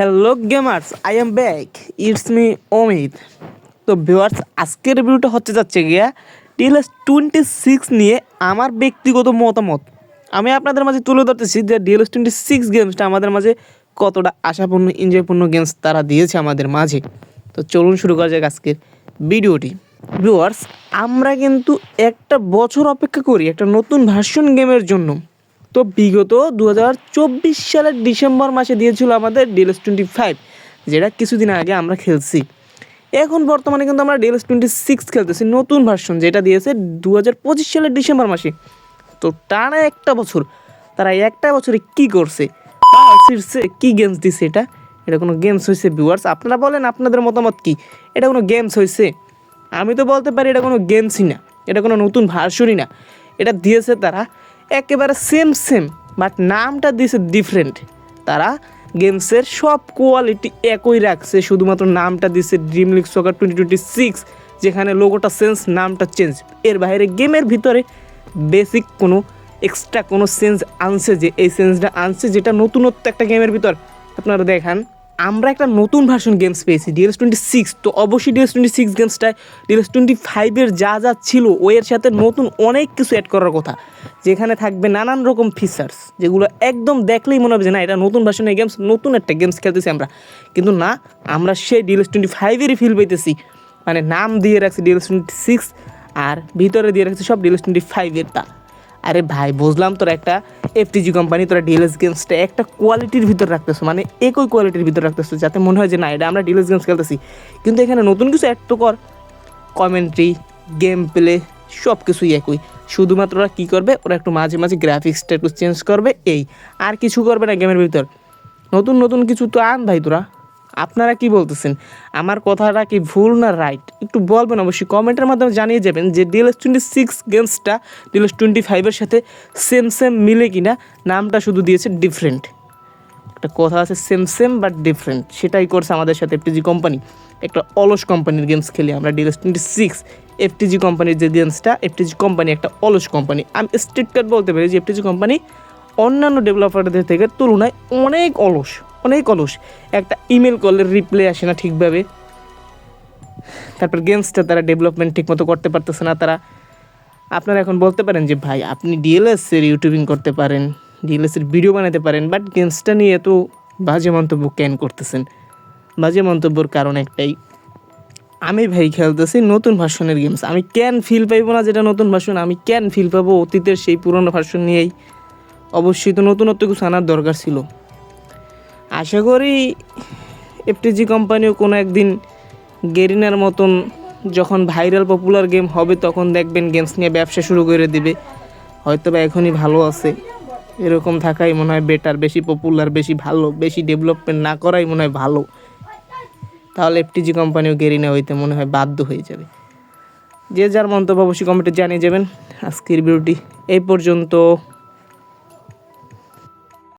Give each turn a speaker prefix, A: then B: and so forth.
A: Hello gamers I am back it's me Amit তো viewers আজকের ভিডিওটা হচ্ছে যাচ্ছে গিয়া ডিএলএস টোয়েন্টি সিক্স নিয়ে আমার ব্যক্তিগত মতামত। আমি আপনাদের মাঝে তুলে ধরতেছি যে ডিএলএস টোয়েন্টি সিক্স গেমসটা আমাদের মাঝে কতটা আশাপূর্ণ এনজয়পূর্ণ গেমস তারা দিয়েছে আমাদের মাঝে। তো চলুন শুরু করা যাক আজকের ভিডিওটি ভিউয়ার্স আমরা কিন্তু একটা বছর অপেক্ষা করি একটা নতুন ভার্সন গেমের জন্য। তো বিগত দু হাজার চব্বিশ সালের ডিসেম্বর মাসে দিয়েছিল আমাদের ডিএলএস টোয়েন্টি ফাইভ, যেটা কিছুদিন আগে আমরা খেলছি। এখন বর্তমানে কিন্তু আমরা ডিএলএস টোয়েন্টি সিক্স খেলতেছি, নতুন ভার্সন যেটা দিয়েছে দু হাজার পঁচিশ সালের ডিসেম্বর মাসে। তো টানা একটা বছর, তারা একটা বছরে কি করছে? কি গেমস দিছে এটা? এটা কোনো গেমস হয়েছে ভিউয়ার্স আপনারা বলেন, আপনাদের মতামত কি? এটা কোনো গেমস হয়েছে আমি তো বলতে পারি এটা কোনো গেমসই না, এটা কোনো নতুন ভার্সনই না। এটা দিয়েছে তারা একেবারে সেম সেম বাট নামটা দিয়েছে ডিফারেন্ট তারা গেমসের সব কোয়ালিটি একই রাখছে, শুধুমাত্র নামটা দিয়েছে dream league soccer twenty twenty six যেখানে লোগোটা সেন্স নামটা চেঞ্জ এর বাইরে গেমের ভিতরে বেসিক কোনো এক্সট্রা কোনো সেন্স আনছে যে, এই সেন্সটা আনছে যেটা নতুনত্ব একটা গেমের ভিতর। আপনারা দেখান। আমরা একটা নতুন ভার্সন গেমস পেয়েছি ডিএলএস টোয়েন্টি সিক্স তো অবশ্যই ডিএলএস টোয়েন্টি সিক্স গেমসটায় ডিএলএস টোয়েন্টি ফাইভের যা যা ছিল ওয়ের সাথে নতুন অনেক কিছু অ্যাড করার কথা। যেখানে থাকবে নানান রকম ফিচার্স যেগুলো একদম দেখলেই মনে হবে যে না, এটা নতুন ভার্সনের গেমস নতুন একটা গেমস খেলতেছি আমরা। কিন্তু না, আমরা সেই ডিএলএস টোয়েন্টি ফাইভেরই ফিল পেতেছি মানে নাম দিয়ে রাখছি ডিএলএস টোয়েন্টি সিক্স আর ভিতরে দিয়ে রাখছি সব ডিএলএস টোয়েন্টি ফাইভের তা আরে ভাই, বুঝলাম তোর একটা এফটিজি কোম্পানি তোরা ডিএলএস গেমসটা একটা কোয়ালিটির ভিতর রাখতেছো মানে একই কোয়ালিটির ভিতর রাখতেছো, যাতে মনে হয় যে না, এটা আমরা ডিএলএস গেমস খেলতেছি। কিন্তু এখানে নতুন কিছু অ্যাড তো কর। কমেন্ট্রি গেম প্লে সব কিছুই একই। শুধুমাত্র ওরা কী করবে? ওরা একটু মাঝে মাঝে গ্রাফিক্সটা একটু চেঞ্জ করবে, এই। আর কিছু করবে না গেমের ভিতর। নতুন নতুন কিছু তো আন ভাই তোরা। আপনারা কি বলতেছেন? আমার কথাটা কি ভুল না রাইট একটু বলবেন অবশ্যই, কমেন্টের মাধ্যমে জানিয়ে যাবেন যে ডিএলএস টোয়েন্টি সিক্স গেমসটা ডিএলএস টোয়েন্টি ফাইভের সাথে সেম সেম মিলে কিনা, নামটা শুধু দিয়েছে ডিফারেন্ট একটা কথা আছে সেম সেম বাট ডিফারেন্ট সেটাই করছে আমাদের সাথে এফটিজি কোম্পানি একটা অলস কোম্পানির গেমস খেলি আমরা ডিএলএস টোয়েন্টি সিক্স এফটিজি কোম্পানির যে গেমসটা এফটিজি কোম্পানি একটা অলস কোম্পানি আমি স্ট্রিট কাট বলতে পারি যে এফটিজি কোম্পানি অন্যান্য ডেভেলপারদের থেকে তুলনায় অনেক অলস অনেক অলস। একটা ইমেল কলের রিপ্লাই আসে না ঠিকভাবে। তারপর গেমসটা তারা ডেভেলপমেন্ট ঠিকমতো করতে পারতেছে না তারা। আপনারা এখন বলতে পারেন যে, ভাই, আপনি ডিএলএসের ইউটিউবিং করতে পারেন ডিএলএসের ভিডিও বানাতে পারেন বাট গেমসটা নিয়ে এত বাজে মন্তব্য ক্যান করতেছেন? বাজে মন্তব্যর কারণ একটাই, আমি ভাই খেলতেছি নতুন ভার্সনের গেমস আমি ক্যান ফিল পাইবো না যেটা নতুন ভার্সন আমি ক্যান ফিল পাবো অতীতের সেই পুরনো ভার্সন নিয়েই? অবশ্যই তো নতুনত্ব কিছু আনার দরকার ছিল। আশা করি এফটিজি কোম্পানিও কোনো একদিন গেরিনার মতন যখন ভাইরাল পপুলার গেম হবে তখন দেখবেন গেমস নিয়ে ব্যবসা শুরু করে দিবে। হয়তো বা এখনই ভালো আছে। এরকম থাকাই মনে হয় বেটার বেশি পপুলার বেশি ভালো, বেশি ডেভেলপমেন্ট না করাই মনে হয় ভালো। তাহলে এফটিজি কোম্পানিও গেরিনা হইতে মনে হয় বাধ্য হয়ে যাবে। যে যার মন্তব্য অবশ্যই কমেন্টে জানিয়ে যাবেন। আজকের ভিডিওটি এই পর্যন্ত।